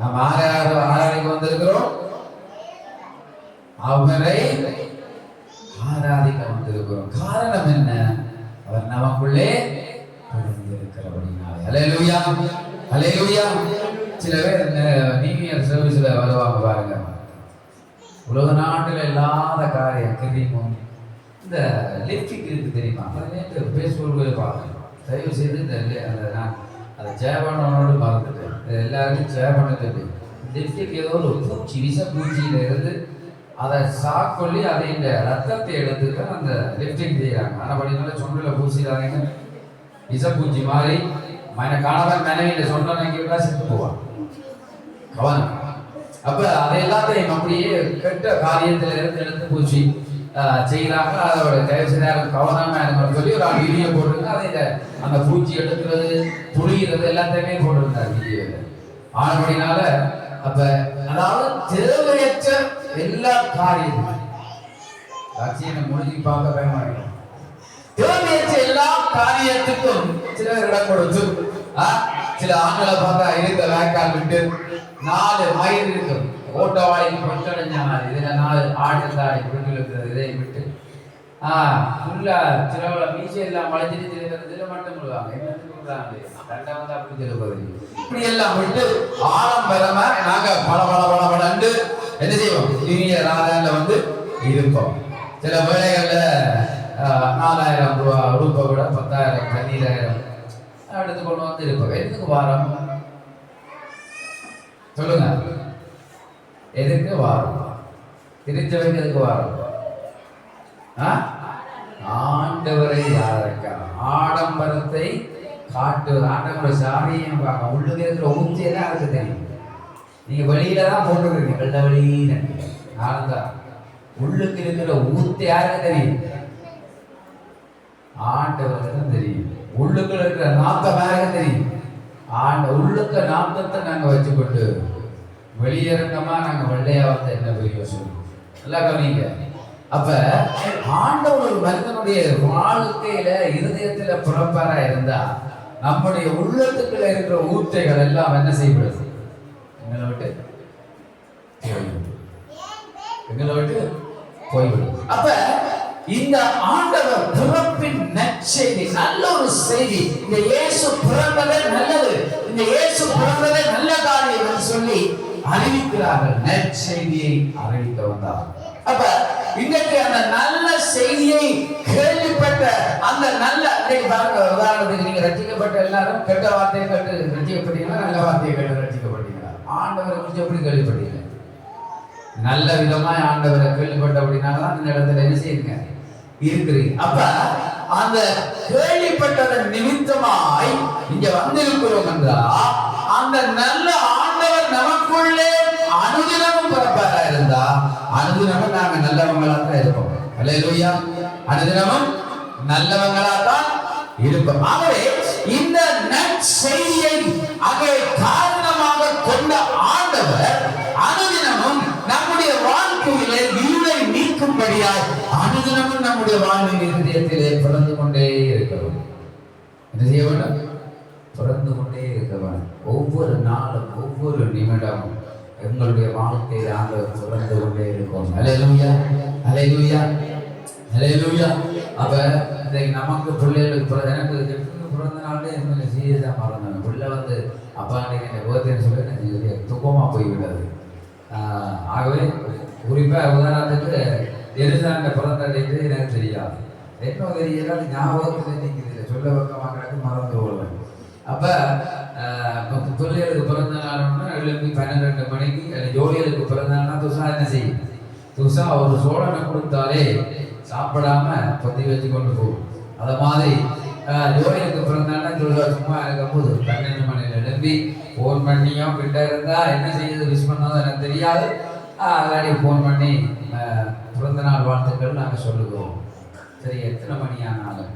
நாம் ஆராய ஆராதிக்க வந்திருக்கிறோம். அவரை ஆராதிக்க வந்திருக்கிறோம். காரணம் என்ன? அவர் நமக்குள்ளே இருக்கிறபடினாலே அலையலூயா சில பேர் இந்த நியூ இயர் சர்வீஸ்ல வருவாங்க பாருங்க. உலக நாட்டில் இல்லாத காரியம் தெரியுமோ இந்த லிப்டிக் இருக்கு தெரியுமா? அது நேற்று தயவு செய்து இந்த நான் அதை ஜெயபானோடு பார்த்துட்டு இது ஜெயபான தெரியும் லிப்டிக் ஏதோ ஒரு பூச்சி விச பூச்சியில இருந்து அதை சாக்கொள்ளி அதை இந்த ரத்தத்தை எடுத்துட்டு அந்த லிப்டிங் செய்கிறாங்க ஆனால் படினால சொண்டில் பூசிடாதீங்க விஷப்பூச்சி மாதிரி மன கணவன் மனைவியில் சொன்னவங்க கேட்டால் செத்து போவான் கவனம் அப்போ அதை எல்லாத்தையும் அப்படியே கெட்ட காரியத்தில் இருந்து எடுத்து பூச்சி ஆஹ், அதோட தயவு செய்தாலும் கவனமா இருக்கணும்னு சொல்லி ஒரு வீடியோ போட்டுருங்க அதை இந்த அந்த பூச்சி எடுக்கிறது புளிகிறது எல்லாத்தையுமே போட்டிருந்தார் வீடியோவில் ஆனபடினால அப்ப அதாவது தேவையற்ற எல்லா காரியமும் காட்சியை முடிஞ்சு பார்க்க பயமா தேவையற்ற எல்லா காரியத்துக்கும் சில இடம் கொடுத்து சில ஆண்களை பார்த்தா இருக்க வேக்கால் விட்டு நாலு மயில் இருக்கும். ஓட்டவாளி கொட்டடைஞ்சாங்க இதுல நாலு ஆடு தாடி விட்டு இருக்கிறது இதை விட்டு. ஆ ஃபுல்லா சிலவள மீசை எல்லாம் மலைஞ்சிட்டு சில இதில் மட்டும் விடுவாங்க என்னத்துக்கு விடுறாங்க தண்டை வந்து அப்படி சொல்லுவது இப்படி எல்லாம் விட்டு ஆடம்பரமா நாங்க பல பல பல பலண்டு என்ன செய்வோம்? இனிய ராதால வந்து இருப்போம். சில வேலைகள்ல நாலாயிரம் ரூபா ரூபா விட பத்தாயிரம் பன்னீராயிரம் எடுத்து கொண்டு வந்து இருப்போம். எதுக்கு வாரம்? சொல்லுங்க. எதுக்கு வாரம் திருச்சபைக்கு எதுக்கு வாரம் ஆண்டவரை யாருக்கா? ஆடம்பரத்தை காட்டுவது. ஆண்டவரை சாரியம் பார்க்க உள்ளுக்கு இருக்கிற ஊத்தி அதுக்கு தெரியும்? நீங்க வெளியில தான் போட்டுருக்கீங்க. வெள்ள வெளியில. நான் உள்ளுக்கு இருக்கிற ஊத்து யாருக்கு தெரியும்? ஆண்டவருக்கு தான் தெரியும். உள்ளுக்குள்ள இருக்கிற நாத்தம் யாருக்கு தெரியும்? ஆண்ட உள்ளுக்க நாத்தத்தை நாங்க வச்சுக்கிட்டு வெளியரங்கமா நாங்க வெள்ளையா வந்து என்ன பெரிய சொல்லுவோம் நல்லா கவனிங்க. அப்ப ஆண்டவர் ஒரு மனிதனுடைய வாழ்க்கையில இருதயத்துல புறப்பாரா இருந்தா நம்முடைய உள்ளத்துக்குள்ள இருக்கிற ஊர்த்தைகள் எல்லாம் என்ன செய்யப்படுது? எங்களை விட்டு எங்களை விட்டு போய்விடும். அப்ப இந்த ஆண்டவர் பிறப்பின் நற்செய்தி நல்ல ஒரு செய்தி. இந்த இயேசு பிறந்ததே நல்லது. இந்த இயேசு பிறந்ததே நல்ல காரியம் என்று சொல்லி அறிவிக்கிறார்கள். நற்செய்தியை அறிவிக்க வந்தார் அப்ப இன்னைக்கு அந்த நல்ல செய்தியை கேள்விப்பட்ட அந்த நல்ல பாருங்க உதாரணத்துக்கு நீங்க ரசிக்கப்பட்ட எல்லாரும் கெட்ட வார்த்தையை கேட்டு ரசிக்கப்பட்டீங்கன்னா நல்ல வார்த்தையை கேட்டு ரசிக்கப்பட்டீங்களா? ஆண்டவரை குறித்து எப்படி கேள்விப்பட்டீங்க? நல்ல விதமா ஆண்டவரை கேள்விப்பட்ட அப்படின்னால இந்த இடத்துல என்ன செய்யுங்க? இருக்கிறீங்க. அப்ப அந்த கேள்விப்பட்டதன் நிமித்தமாய் இங்க வந்திருக்கிறோம் என்றா அந்த நல்ல ஆண்டவர் நமக்குள்ளே அனுதினமும் பிறப்பாக இருந்தா அனுதினமும் நாங்க நல்லவங்களாக தான் இருப்போம். அல்லையா அனுதினமும் நல்லவங்களா தான் இருப்போம். ஆகவே இந்த நற்செய்தியை அங்கே காரணமாக கொண்ட ஆண்டவர் அனுதினமும் நம்முடைய வாழ்க்கையிலே இருளை நீக்கும்படியாய் அனுதினமும் நம்முடைய வாழ்வின் இருதயத்திலே பிறந்து கொண்டே இருக்கிறோம் என்ன செய்ய வேண்டும்? பிறந்து கொண்டே இருக்க ஒவ்வொரு நாளும் ஒவ்வொரு நிமிடமும் எங்களுடைய வாழ்க்கையில் ஆண்டவர் பிறந்து கொண்டே இருக்கும். அலையலூயா அலையலூயா அலையலூயா அப்ப இன்றைக்கு நமக்கு பிள்ளைகளுக்கு பிறந்த எனக்கு எப்படி பிறந்த நாளே கொஞ்சம் சீரியஸாக மறந்தேன் பிள்ளை வந்து அப்பா இன்னைக்கு என்னை பர்த்டேன்னு சொல்லி எனக்கு துக்கமாக போய்விடாது ஆஹ் ஆகவே குறிப்பாக உதாரணத்துக்கு எருசாண்ட பிறந்த டேட்டு எனக்கு தெரியாது. என்ன தெரியல ஞாபகத்தில் நிற்குது சொல்ல பக்கமாக கிடக்கு மறந்து போடுவேன் அப்போ பிள்ளைகளுக்கு பிறந்த நாள்னா எழுப்பி பன்னிரெண்டு மணிக்கு அல்லது பிறந்த நாள்னா துசா என்ன செய்யும்? துசா ஒரு சோழனை கொடுத்தாலே சாப்பிடாம பத்தி வச்சு கொண்டு போகும். அத மாதிரி ஆஹ், ஜோடிகளுக்கு பிறந்தாங்கன்னா சும்மா சும்மா இருக்கும்போது பன்னெண்டு மணியில எழுப்பி ஃபோன் பண்ணியோ கிட்ட இருந்தா என்ன செய்யுது விஷ் பண்ணாதோ எனக்கு தெரியாது. அல்லாடி ஃபோன் பண்ணி பிறந்த நாள் வாழ்த்துக்கள் நாங்கள் சொல்லுவோம். சரி எத்தனை மணி ஆனாலும்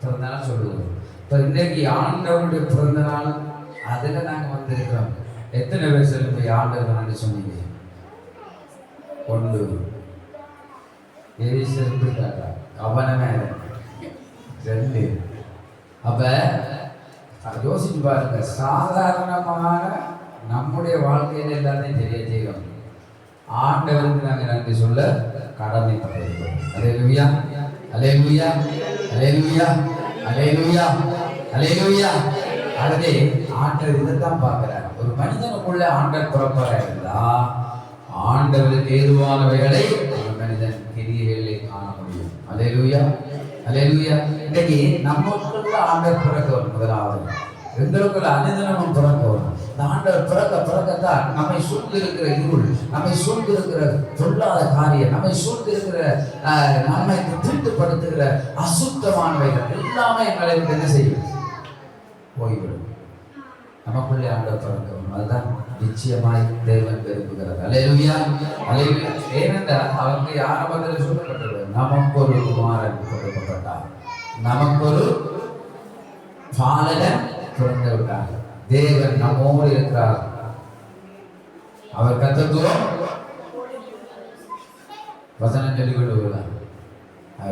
பிறந்த நாள் சொல்லுவோம். இப்போ இன்னைக்கு ஆண்டவருடைய பிறந்த நாள் அதில் நாங்கள் வந்திருக்கிறோம். எத்தனை பேர் சொல்லி ஆண்டவர் சொன்னீங்க? ஒன்று. எரிசல் காட்டா? கவனமே ரெண்டு. அப்ப யோசிச்சு பாருங்க. சாதாரணமான நம்முடைய வாழ்க்கையில எல்லாத்தையும் தெரிய செய்வோம் ஆண்டவருக்கு நாங்கள் நன்றி சொல்ல கடமைப்பட்டிருக்கிறோம். அலேலுயா அலேலுயா அலேலுயா அலேலுயா அலேலுயா அல்லது ஆண்டவர் இதைத்தான் பார்க்கிறார். ஒரு மனிதனுக்குள்ள ஆண்டவர் புறப்பட இருந்தா ஆண்டவருக்கு ஏதுவானவைகளை மனிதன் கிரியைகளை காண முடியும். அலையிலுயா. அலையிலுயா. இன்னைக்கு நமக்குள்ள ஆண்டர் பிறக்க வரும் முதலாவது. எங்களுக்குள்ள அனுதினமும் பிறக்க வரும் இந்த ஆண்டவர் பிறக்க பிறக்கத்தான் நம்மை சூழ்ந்து இருக்கிற இருள் நம்மை சூழ்ந்து இருக்கிற பொல்லாத காரியம் நம்மை சூழ்ந்து இருக்கிற ஆஹ், நம்மை திருட்டுப்படுத்துகிற அசுத்தமானவைகள் எல்லாமே எங்களை என்ன செய்யும்? போய்விடும். நமக்குள்ளே ஆண்டவர் பிறக்க வரும் அதுதான் நிச்சயமாய் தேவன் விரும்புகிறது அலையிலுயா அலையிலுயா ஏனென்றால் அவங்க ஆரம்பத்தில் சொல்லப்பட்டது நமக்கு ஒரு குமாரன் கொடுக்கப்பட்டார் நமக்கு ஒரு பாலகன் பிறந்து விட்டார் தேவன் நம்மோடு இருக்கிறார். அவர் கத்தத்துவம் வசனம் சொல்லிக் கொண்டு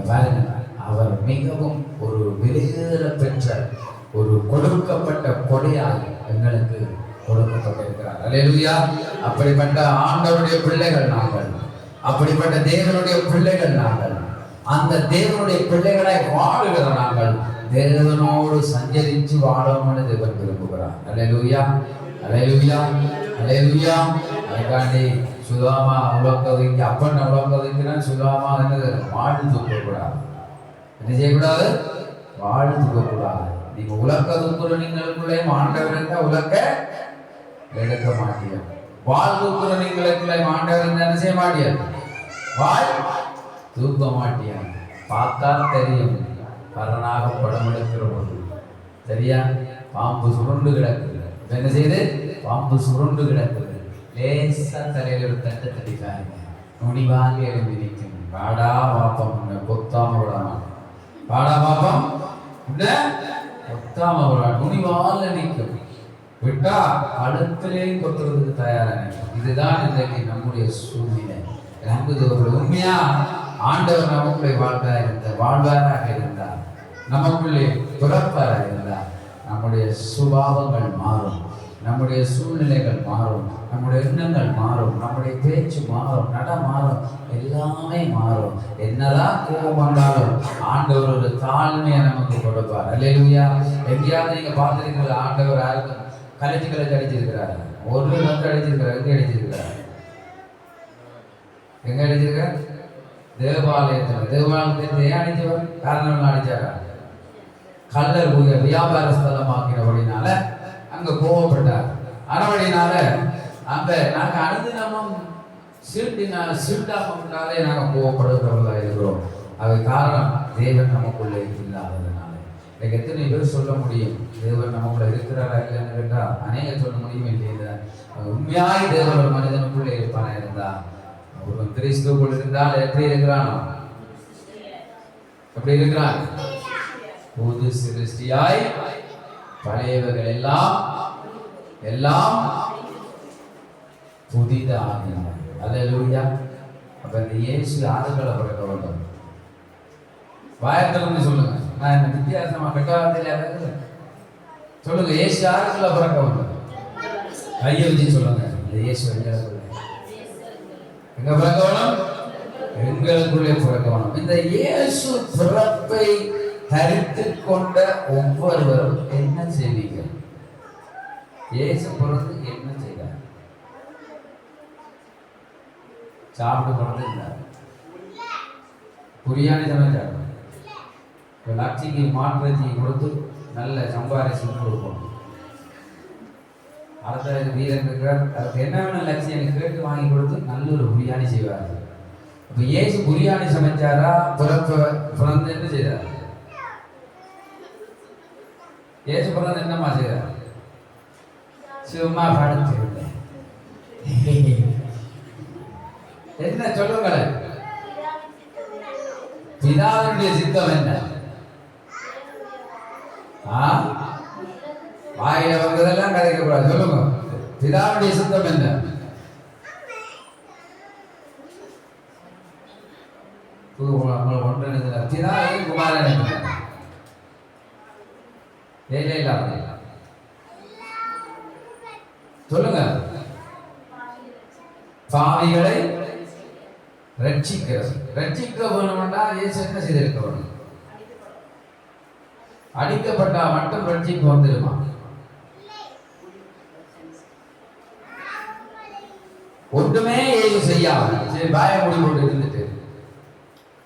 பாருங்க அவர் மிகவும் ஒரு விலையேற பெற்ற ஒரு கொடுக்கப்பட்ட கொடையாய் எங்களுக்கு கொடுக்கப்பட்டிருக்கிறார். அலையலுயா அப்படிப்பட்ட ஆண்டவருடைய பிள்ளைகள் நாங்கள். அப்படிப்பட்ட தேவனுடைய பிள்ளைகள் நாங்கள். அந்த தேவனுடைய பிள்ளைகளை வாழுகிற நாங்கள். தேவனோடு சஞ்சரித்து வாழணும்னு தேவன் விரும்புகிறார். அலையலுயா அலையலுயா அலையலுயா அதுக்காண்டி சுதாமா உலகத்துக்கு அப்பன் உலகத்துக்குன்னா சுதாமா என்னது வாழ்ந்து தூக்கக்கூடாது என்ன செய்யக்கூடாது? வாழ்ந்து தூக்கக்கூடாது நீங்க உலக தூக்குற நீங்களுக்குள்ளே ஆண்டவர் இருந்தா உலக எடுக்க மாட்டீங்க வாழ் தூக்குற நீங்களுக்குள்ளே ஆண்டவர் என்ன செய்ய மாட்டீங்க வாழ் தூக்க மாட்டியா பார்த்தா தெரியும் பரனாக படம் எடுக்கிற போது சரியா பாம்பு சுருண்டு கிடக்குது என்ன செய்யுது பாம்பு சுருண்டு கிடக்குது லேசா தலையில ஒரு தட்டு தட்டிக்காருங்க நுனி வாங்கி எழும்பி நிற்கும் வாடா பாப்பம் கொத்தாம விடாம வாடா பாப்பம் என்ன கொத்தாம விடா நுனி வாழ நிற்கும். விட்டா அடுத்திலே கொத்துறதுக்கு தயாராக இதுதான் இன்றைக்கு நம்முடைய சூழ்நிலை. நம்புது ஒரு உண்மையா? ஆண்டவர் நமக்குள்ளே வாழ்வா இருந்த வாழ்வாராக இருந்தார். நமக்குள்ளே பிறப்பாராக இருந்தார். நம்முடைய சுபாவங்கள் மாறும். நம்முடைய சூழ்நிலைகள் மாறும். நம்முடைய எண்ணங்கள் மாறும். நம்முடைய பேச்சு மாறும். நட மாறும். எல்லாமே மாறும். என்னதான் கோபம் வந்தாலும் ஆண்டவர் ஒரு தாழ்மையை நமக்கு கொடுப்பார். அல்லேலூயா. எங்கேயாவது நீங்க பார்த்துருக்கீங்களா? ஆண்டவர் யாருக்கும் கழிச்சு கழிச்சு அடிச்சிருக்கிறாரு ஒரு வந்து அடிச்சிருக்கிறார். எங்க அடிச்சிருக்கிறார்? எங்க அடிச்சிருக்கார்? தேவாலயத்தில். தேவாலயத்தில் ஏன் அடிச்சவர் காரணம் என்ன அடிச்சாரா? கல்லர் ஊய வியாபார ஸ்தலமாக்கினபடினால அங்க கோவப்பட்டார். அதனபடினால அங்க நாங்க அனுதினமும் சீட்டினா சீட்டாமனாலே நாங்க கோவப்படுகிறவர்களாக இருக்கிறோம். அது காரணம் தேவன் நமக்குள்ளே இல்லாததுனால. எனக்கு எத்தனை பேர் சொல்ல முடியும் தேவன் நமக்குள்ள இருக்கிறாரா இல்லைன்னு கேட்டால் அநேக சொல்ல முடியும் இல்லையா உண்மையாய் தேவன் ஒரு மனிதனுக்குள்ளே இருப்பானா இருந்தா ஒரு கிறிஸ்துக்குள் இருந்தால் எப்படி இருக்கிறானோ? எப்படி இருக்கிறான்? புது சிருஷ்டியாய் பழையவர்கள் எல்லாம் எல்லாம் புதிதாகின. அல்லேலூயா. அப்ப இந்த இயேசு ஆறுகளை பழக்க வேண்டும் வாயத்திலிருந்து சொல்லுங்க. நான் என்ன வித்தியாசமா கெட்டவார்த்தையில சொல்லுங்க ஏசு ஆறுகளை பிறக்க வேண்டும் கையை வச்சு சொல்லுங்க. இந்த ஏசு எங்களுக்குள்ள. எங்க பிறக்க வேணும் எங்களுக்குள்ளே பிறக்க வேணும் இந்த இயேசு பிறப்பை தரித்து கொண்ட ஒவ்வொருவரும் என்ன செய்வீங்க இயேசு பிறந்து என்ன செய்தார்? சாப்பிட்டு பிறந்து இருந்தார் பிரியாணி சமைச்சார் லட்சிக்கு மாற்றத்தையும் கொடுத்து நல்ல சம்பாரிசம் கொடுப்போம் அடுத்த வீரன் இருக்கிறார். அதுக்கு என்னென்ன வேணும் லட்சியம் கேட்டு வாங்கி கொடுத்து நல்ல ஒரு பிரியாணி செய்வார். இப்போ ஏசு பிரியாணி சமைச்சாரா? பிறப்ப பிறந்து என்ன செய்தார் ஏசு பிறந்து என்னம்மா செய்தார் சும்மா படுத்து. என்ன சொல்லுங்களேன்? பிதாவுடைய சித்தம் என்ன ஆ வாயில வந்ததெல்லாம் கதைக்கக்கூடாது. சொல்லுங்க. பிதாவுடைய சித்தம் என்ன? புது பிதா ஏன் குமாரன் வேலை இல்லாத சொல்லுங்க. பாவிகளை ரட்சிக்கிறது ரட்சிக்க வேணும்னா இயேசு என்ன செய்திருக்க வேணும் அடிக்கப்பட்டா மட்டும் ரட்சிப்பு வந்துருமா ஒன்றுமே ஏது செய்யாம சரி பாய முடி கொண்டு இருந்துட்டு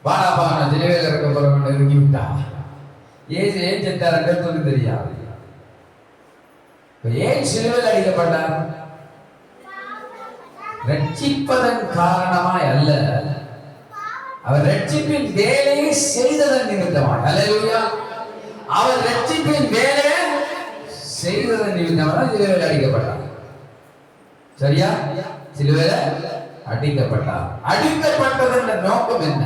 வாடா நான் ஜெயவேல இருக்க போறவன் இறங்கி விட்டா ஏசு ஏன் செத்தாருன்றது தெரியாது. ஏன் சிலுவையில் அடிக்கப்பட்டார்? ரட்சிப்பதன் காரணமாய் அல்ல. அவர் ரட்சிப்பின் வேலையை செய்ததன் நிமித்தமாய். அல்லா அவர் ரட்சிப்பின் வேலையை செய்ததன் நிமித்தமாக சிலுவையில் அடிக்கப்பட்டார். சரியா? சிலுவையில் அடிக்கப்பட்டார். அடிக்கப்பட்டதன் நோக்கம் என்ன?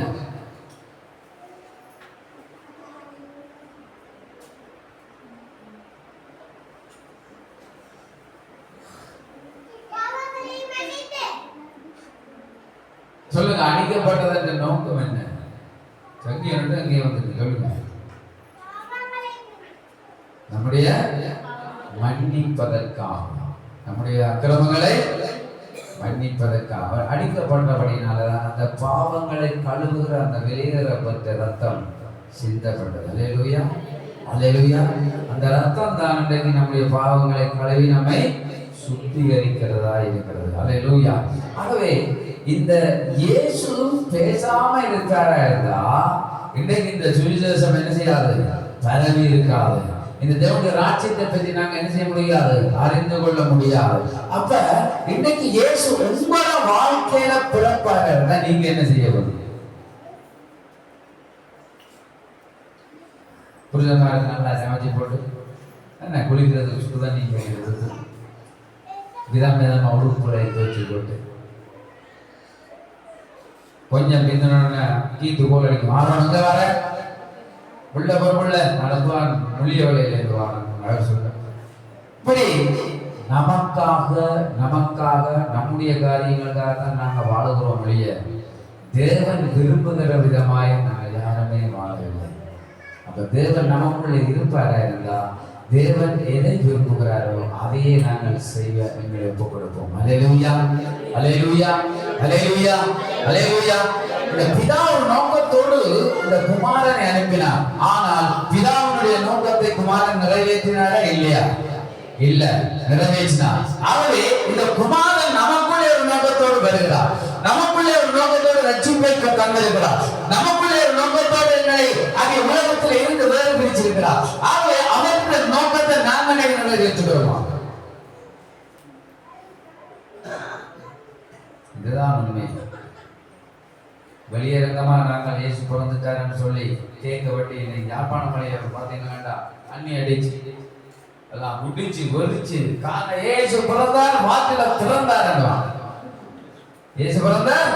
சொல்லுங்க அடிக்கப்பட்டதன் நோக்கம் என்ன? சங்கியம் அங்கே வந்து சொல்லுங்க. நம்முடைய மன்னிப்பதற்காக நம்முடைய அக்கிரமங்களை மன்னிப்பதற்காக அவர் அடிக்கப்பட்டபடினாலதான் அந்த பாவங்களை கழுவுகிற அந்த வெளியேறப்பட்ட ரத்தம் சிந்தப்பட்டது. அலையலுயா அலையலுயா அந்த ரத்தம் தான் இன்றைக்கு நம்முடைய பாவங்களை கழுவி நம்மை சுத்திகரிக்கிறதா இருக்கிறது. அலையலுயா ஆகவே இந்த இயேசு பேசாம இருக்காரா இருந்தா இன்றைக்கு இந்த சுவிசேஷம் என்ன செய்யாது? பரவி இருக்காது. இந்த தேவனுடைய ராஜ்யத்தை பத்தி நாங்க என்ன செய்ய முடியாது? அறிந்து கொள்ள முடியாது. அப்ப இன்னைக்கு இயேசு உங்களோட வாழ்க்கையில பிறப்பாக இருந்தா நீங்க என்ன செய்ய முடியும் புரிதமாக நல்லா சமைச்சு போட்டு. என்ன குளிக்கிறது சுடுதான் நீங்க வைக்கிறது விதம் விதமா உடுப்புகளை துவச்சு போட்டு. கொஞ்சம் பிந்தன கீத்து போல அடிக்கும். ஆரோன் வர உள்ள பொருள் நடத்துவான் மொழிய வழியில இருந்து சொல்ல. இப்படி நமக்காக நமக்காக நம்முடைய காரியங்களுக்காக தான் நாங்க வாழுகிறோம் ஒழிய தேவன் விரும்புகிற விதமாய் நாங்கள் யாருமே வாழவில்லை. அப்போ தேவன் நமக்குள்ள இருப்பாரா இருந்தால் தேவன் எதை விரும்புகிறாரோ அதையே நாங்கள் செய்ய எங்களை ஒப்புக் கொடுப்போம் அலையலூயா அலையலூயா அலையலூயா அலையலூயா இந்த பிதா ஒரு நோக்கத்தோடு இந்த குமாரனை அனுப்பினார். ஆனால் பிதாவினுடைய நோக்கத்தை குமாரன் நிறைவேற்றினாரா இல்லையா? இல்ல நிறைவேற்றினார். ஆகவே இந்த குமாரன் நமக்குள்ளே ஒரு நோக்கத்தோடு வருகிறார். நமக்குள்ளே ஒரு நோக்கத்தோடு ரட்சிப்பை தந்திருக்கிறார். நமக்குள்ளே ஒரு நோக்கத்தோடு என்னை அங்கே உலகத்தில் இருந்து வேறு பிரிச்சிருக்கிறார் ஆகவே அவருடைய நோக்கத்தை நாங்களே நிறைவேற்றுகிறோமா இதுதான் உண்மை வெளியரங்கமா நாங்கள் இயேசு பிறந்துட்டாருன்னு சொல்லி கேட்க வட்டி இன்னைக்கு யாழ்ப்பாண மலையை பார்த்தீங்கன்னா அண்ணி அடிச்சு எல்லாம் முடிச்சு வெறிச்சு காண ஏசு பிறந்தார் வாட்டில திறந்தார் ஏசு பிறந்தார்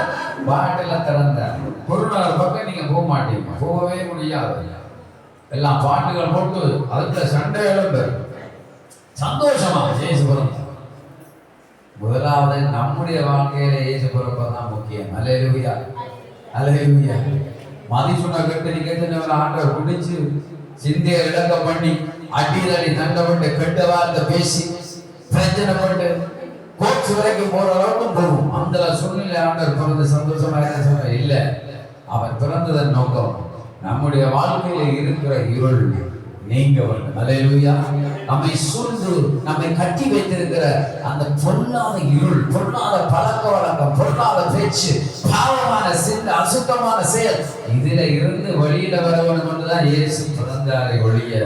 வாட்டில திறந்தார். கொரோனார் பக்கம் நீங்க போக மாட்டீங்க. போகவே முடியாது. எல்லாம் பாட்டுகள் போட்டு அதுக்குள்ள சண்டை எழுந்து சந்தோஷமா ஏசு பிறந்தார். முதலாவது நம்முடைய வாழ்க்கையில இயேசு பிறப்பதான் முக்கியம். அலையலுவியா அலையலுவியா மதி சொன்ன கட்டு நீங்க கேட்டு ஆண்டவர் குடிச்சு சிந்தைய இழக்க பண்ணி அடிதடி தண்டப்பட்டு கெட்ட வார்த்தை பேசி பிரச்சனை பட்டு கோச்சு வரைக்கும் போற அளவுக்கு போகும். அந்த சூழ்நிலை ஆண்டவர் பிறந்த சந்தோஷமா இருக்க சொன்ன இல்ல அவர் பிறந்ததன் நோக்கம் நம்முடைய வாழ்க்கையில இருக்கிற இருள் நீங்க வேண்டும். அலையலுயா. நம்மை சூழ்ந்து நம்மை கட்டி வைத்திருக்கிற அந்த பொல்லாத இருள் பொல்லாத பழக்க வழக்கம் பொல்லாத பேச்சு பாவமான சிந்த அசுத்தமான செயல் இதுல இருந்து வெளியில வர வேண்டும் என்றுதான் இயேசு பிறந்தாரை ஒழிய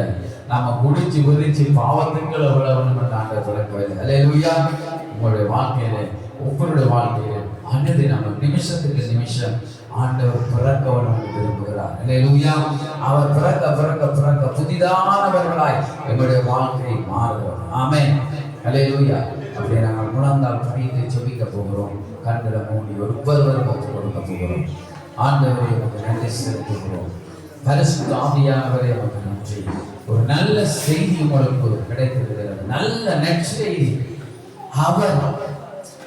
நாம குடிச்சு குதிச்சு பாவத்துக்குள்ள விழ வேண்டும் என்று ஆண்டை பிறக்கவில்லை அல்ல லூயா உங்களுடைய வாழ்க்கையில ஒவ்வொருடைய வாழ்க்கையில அன்னது நம்ம நிமிஷத்துக்கு நிமிஷம் ஆண்டவர் பிறக்க வேண்டும் விரும்புகிறார். இல்லையா அவர் பிறக்க பிறக்க பிறக்க புதிதானவர்களாய் எங்களுடைய வாழ்க்கை மாறுகிறோம் ஆமென். அலையலூயா அப்படியே நாங்கள் முழந்தால் படித்து செபிக்க போகிறோம். கண்களை மூடி ஒருவருவரும் ஒப்புக் கொடுக்க போகிறோம். ஆண்டவரை நமக்கு நன்றி செலுத்துகிறோம். பரிசு ஆவியானவரை நமக்கு நன்றி. ஒரு நல்ல செய்தி உங்களுக்கு கிடைத்திருக்கிறது. நல்ல நற்செய்தி. அவர்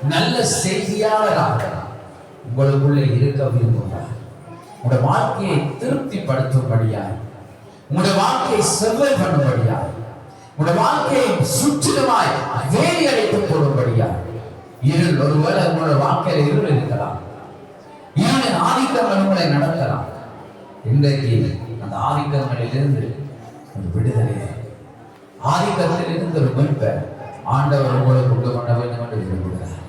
நல்ல செய்தியாளராக உங்களுக்குள்ளே இருக்க விரும்புகிறார் உங்களுடைய வாழ்க்கையை திருப்திப்படுத்தும்படியாய் உங்களுடைய வாழ்க்கையை செவ்வாய் பண்ணும்படியாய் உங்களுடைய வாழ்க்கையை சுற்றிலுமாய் வேலி அடைத்துக் கொள்ளும்படி இருள் ஒருவேளை உங்களுடைய வாழ்க்கையில் இருள் இருக்கலாம். இருளின் ஆதிக்கங்கள் உங்களை நடத்தலாம். இன்றைக்கு அந்த ஆதிக்கங்களிலிருந்து ஒரு விடுதலை. ஆதிக்கத்திலிருந்து ஒரு மீட்பை. ஆண்டவர் உங்களுக்கு கொண்டு கொண்ட வேண்டும் என்று விரும்புகிறார்.